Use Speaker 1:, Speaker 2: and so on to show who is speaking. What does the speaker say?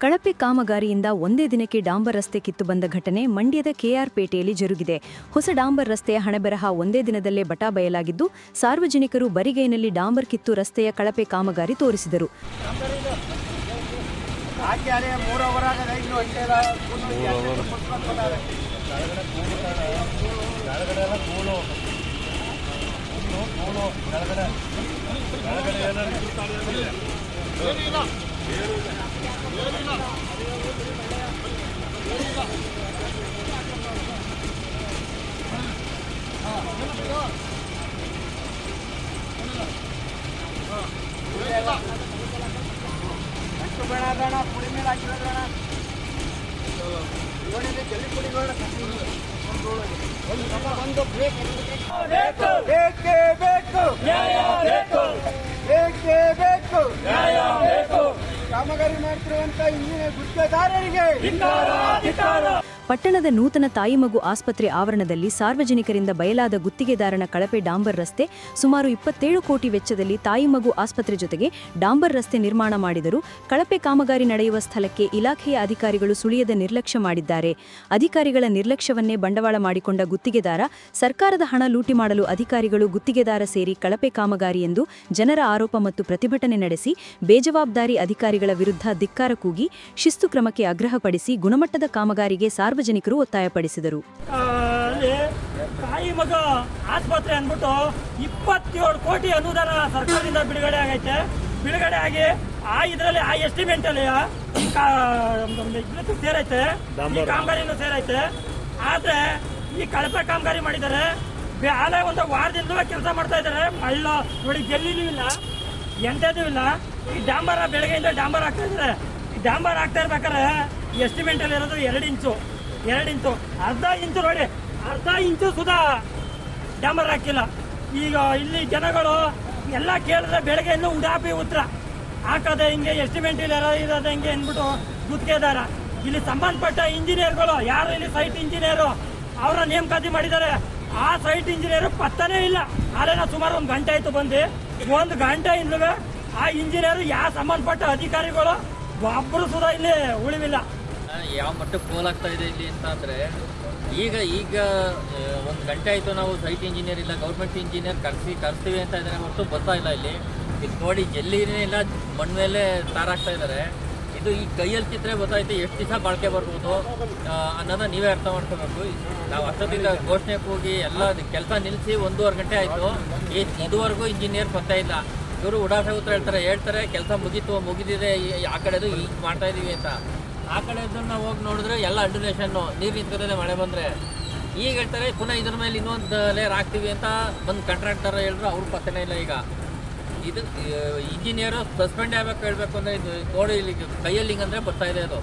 Speaker 1: ಕಳಪೆ ಕಾಮಗಾರಿಯಿಂದ ಒಂದೇ ದಿನಕ್ಕೆ ಡಾಂಬರ್ ರಸ್ತೆ ಕಿತ್ತು ಬಂದ ಘಟನೆ ಮಂಡ್ಯದ ಕೆಆರ್ ಪೇಟೆಯಲ್ಲಿ ಜರುಗಿದೆ ಹೊಸ ಡಾಂಬರ್ ರಸ್ತೆಯ ಹಣೆಬರಹ ಒಂದೇ ದಿನದಲ್ಲೇ ಬಟಾ ಬಯಲಾಗಿದ್ದು ಸಾರ್ವಜನಿಕರು ಬರಿಗೈನಲ್ಲಿ ಡಾಂಬರ್ ಕಿತ್ತು ರಸ್ತೆಯ ಕಳಪೆ ಕಾಮಗಾರಿ ತೋರಿಸಿದರು
Speaker 2: ಹಾಕಿ ಅದೇ ಮೂರು ಅವರ್ ಆಗದ ಇನ್ನು ಹೊಟ್ಟೆಲ್ಲ ಎಷ್ಟು ಬೇಡ ಬೇಡ ಪುಡಿ ಮೇಲೆ ಹಾಕಿರೋದಣ್ಣ ನೋಡಿ ಜಲ್ಲಿ ಪುಡಿ ಬೇಡ ಒಂದು ಬ್ರೇಕ್ ಬೇಕೇ. ಬೇಕು ಬೇಕೇ ಬೇಕು ಕಾಮಗಾರಿ ಮಾಡ್ತಿರುವಂತ ಇಂಜಿನಿಯರ್ ಗುತ್ತಿಗೆದಾರರಿಗೆ.
Speaker 1: ಪಟ್ಟಣದ ನೂತನ ತಾಯಿ ಮಗು ಆಸ್ಪತ್ರೆ ಆವರಣದಲ್ಲಿ ಸಾರ್ವಜನಿಕರಿಂದ ಬಯಲಾದ ಗುತ್ತಿಗೆದಾರನ ಕಳಪೆ ಡಾಂಬರ್ ರಸ್ತೆ ಸುಮಾರು ಇಪ್ಪತ್ತೇಳು ಕೋಟಿ ವೆಚ್ಚದಲ್ಲಿ ತಾಯಿ ಮಗು ಆಸ್ಪತ್ರೆ ಜೊತೆಗೆ ಡಾಂಬರ್ ರಸ್ತೆ ನಿರ್ಮಾಣ ಮಾಡಿದರು. ಕಳಪೆ ಕಾಮಗಾರಿ ನಡೆಯುವ ಸ್ಥಳಕ್ಕೆ ಇಲಾಖೆಯ ಅಧಿಕಾರಿಗಳು ಸುಳಿಯದ ನಿರ್ಲಕ್ಷ್ಯ ಮಾಡಿದ್ದಾರೆ. ಅಧಿಕಾರಿಗಳ ನಿರ್ಲಕ್ಷ್ಯವನ್ನೇ ಬಂಡವಾಳ ಮಾಡಿಕೊಂಡ ಗುತ್ತಿಗೆದಾರ, ಸರ್ಕಾರದ ಹಣ ಲೂಟಿ ಮಾಡಲು ಅಧಿಕಾರಿಗಳು ಗುತ್ತಿಗೆದಾರ ಸೇರಿ ಕಳಪೆ ಕಾಮಗಾರಿ ಎಂದು ಜನರ ಆರೋಪ ಮತ್ತು ಪ್ರತಿಭಟನೆ ನಡೆಸಿ, ಬೇಜವಾಬ್ದಾರಿ ಅಧಿಕಾರಿಗಳ ವಿರುದ್ಧ ಧಿಕ್ಕಾರ ಕೂಗಿ, ಶಿಸ್ತು ಕ್ರಮಕ್ಕೆ ಆಗ್ರಹಪಡಿಸಿ ಗುಣಮಟ್ಟದ ಕಾಮಗಾರಿಗೆ ಸಾರ್ವಜನಿಕರು ಒತ್ತಾಯಪಡಿಸಿದರು.
Speaker 3: ತಾಯಿ ಮಗ ಆಸ್ಪತ್ರೆ ಅಂದ್ಬಿಟ್ಟು ಇಪ್ಪತ್ತೇಳು ಕೋಟಿ ಅನುದಾನ ಸರ್ಕಾರದಿಂದ ಬಿಡುಗಡೆ ಆಗೈತೆ. ಬಿಡುಗಡೆ ಆಗಿ ಆ ಇದರಲ್ಲಿ ಆ ಎಸ್ಟಿಮೇಟ್ ಅಲ್ಲಿ ಸೇರೈತೆ. ಈ ಕಾಮಗಾರಿನೂ ಸೇರೈತೆ. ಆದ್ರೆ ಈ ಕಳಪೆ ಕಾಮಗಾರಿ ಮಾಡಿದ್ದಾರೆ. ಬೆ- ಆಲೆ ಒಂದು ವಾರದಿಂದ ಕೆಲಸ ಮಾಡ್ತಾ ಇದ್ದಾರೆ. ಮಳ್ಳ ನೋಡಿ ಗೆಲ್ಲಿನೂ ಇಲ್ಲ ಎಂಥದ್ದು ಇಲ್ಲ. ಈ ಡಾಂಬರ ಬೆಳಗ್ಗೆಯಿಂದ ಡಾಂಬರ್ ಹಾಕ್ತಾ ಇದ್ದಾರೆ. ಈ ಡಾಂಬರ್ ಹಾಕ್ತಾ ಇರ್ಬೇಕಾದ್ರೆ ಎಸ್ಟಿಮೇಟ್ ಅಲ್ಲಿ ಇರೋದು ಎರಡು ಇಂಚು ಎರಡು ಇಂಚು ಅರ್ಧ ಇಂಚು ನೋಡಿ, ಅರ್ಧ ಇಂಚು ಸುಧಾ ಡ್ಯಾಮರ್ ಹಾಕಿಲ್ಲ. ಈಗ ಇಲ್ಲಿ ಜನಗಳು ಎಲ್ಲ ಕೇಳಿದ್ರೆ ಬೆಳಗ್ಗೆ ಇನ್ನೂ ಉಡಾಪಿ ಉತ್ತರ ಹಾಕದೆ ಹಿಂಗೆ ಎಸ್ಟಿಮೇಟ್ ಇಲ್ಲ ಇರೋದೆ ಹಿಂಗೆ ಅಂದ್ಬಿಟ್ಟು ಗುತ್ತಿಗೆದಾರ ಇಲ್ಲಿ ಸಂಬಂಧಪಟ್ಟ ಇಂಜಿನಿಯರ್ಗಳು, ಯಾರು ಇಲ್ಲಿ ಸೈಟ್ ಇಂಜಿನಿಯರು ಅವರ ನೇಮಕಾತಿ ಮಾಡಿದ್ದಾರೆ. ಆ ಸೈಟ್ ಇಂಜಿನಿಯರ್ ಪತ್ತನೇ ಇಲ್ಲ. ಅಲ್ಲೇನ ಸುಮಾರು ಒಂದು ಗಂಟೆ ಆಯ್ತು ಬಂದು. ಒಂದು ಗಂಟೆ ಇಲ್ಲವೇ ಆ ಇಂಜಿನಿಯರ್ ಯಾವ ಸಂಬಂಧಪಟ್ಟ ಅಧಿಕಾರಿಗಳು ಒಬ್ಬರು ಸುಧಾ ಇಲ್ಲಿ ಉಳಿವಿಲ್ಲ.
Speaker 4: ಯಾವ ಮಟ್ಟಕ್ಕೆ ಪೋಲಾಗ್ತಾ ಇದೆ ಇಲ್ಲಿ ಅಂತ ಅಂದರೆ, ಈಗ ಈಗ ಒಂದು ಗಂಟೆ ಆಯಿತು ನಾವು ಸೈಟ್ ಇಂಜಿನಿಯರ್ ಇಲ್ಲ ಗೌರ್ಮೆಂಟ್ ಇಂಜಿನಿಯರ್ ಕರೆಸಿ, ಕರೆಸ್ತೀವಿ ಅಂತ ಇದ್ದಾರೆ ಹೊರತು ಬರ್ತಾ ಇಲ್ಲ ಇಲ್ಲಿ. ಇದು ನೋಡಿ ಜಲ್ಲಿನೇ ಇಲ್ಲ ಮಣ್ಣು ಮೇಲೆ ತಾರಾಗ್ತಾ ಇದ್ದಾರೆ ಇದು ಈ ಕೈಯಲ್ಲಿ ಚಿತ್ರ ಗೊತ್ತಾಯ್ತು, ಎಷ್ಟು ದಿವಸ ಬಾಳಿಕೆ ಬರ್ಬೋದು ಅನ್ನೋದನ್ನ ನೀವೇ ಅರ್ಥ ಮಾಡ್ಕೋಬೇಕು. ನಾವು ಅಷ್ಟೊತ್ತಿಂದ ಘೋಷಣೆಗೆ ಹೋಗಿ ಎಲ್ಲ ಕೆಲಸ ನಿಲ್ಲಿಸಿ ಒಂದೂವರೆ ಗಂಟೆ ಆಯಿತು. ಈ ಇದುವರೆಗೂ ಇಂಜಿನಿಯರ್ ಬರ್ತಾ ಇಲ್ಲ. ಇವರು ಉಡಾಫೆ ಉತ್ತರ ಹೇಳ್ತಾರೆ ಹೇಳ್ತಾರೆ, ಕೆಲಸ ಮುಗೀತು, ಮುಗಿದಿದೆ ಆ ಕಡೆದು ಈಗ ಮಾಡ್ತಾ ಇದೀವಿ ಅಂತ. ಆ ಕಡೆ ಹೋಗಿ ನೋಡಿದ್ರೆ ಎಲ್ಲ ಅಂಡುನೇಷನ್ನು ನೀರು ನಿಂತಿರೋದೇ ಮಳೆ ಬಂದರೆ. ಈಗ ಹೇಳ್ತಾರೆ, ಪುನಃ ಇದ್ರ ಮೇಲೆ ಇನ್ನೊಂದು ಲೇಯರ್ ಹಾಕ್ತೀವಿ ಅಂತ ಒಂದು ಕಾಂಟ್ರಾಕ್ಟರ್ ಹೇಳಿದ್ರು, ಅವ್ರ ಪಕ್ಕನೇ ಇಲ್ಲ ಈಗ. ಇದು ಇಂಜಿನಿಯರು ಸಸ್ಪೆಂಡ್ ಆಗ್ಬೇಕು ಹೇಳಬೇಕು ಅಂದರೆ ಇದು ನೋಡಿ ಇಲ್ಲಿ ಕೈಯಲ್ಲಿ ಹಿಂಗಂದ್ರೆ ಬರ್ತಾ ಅದು.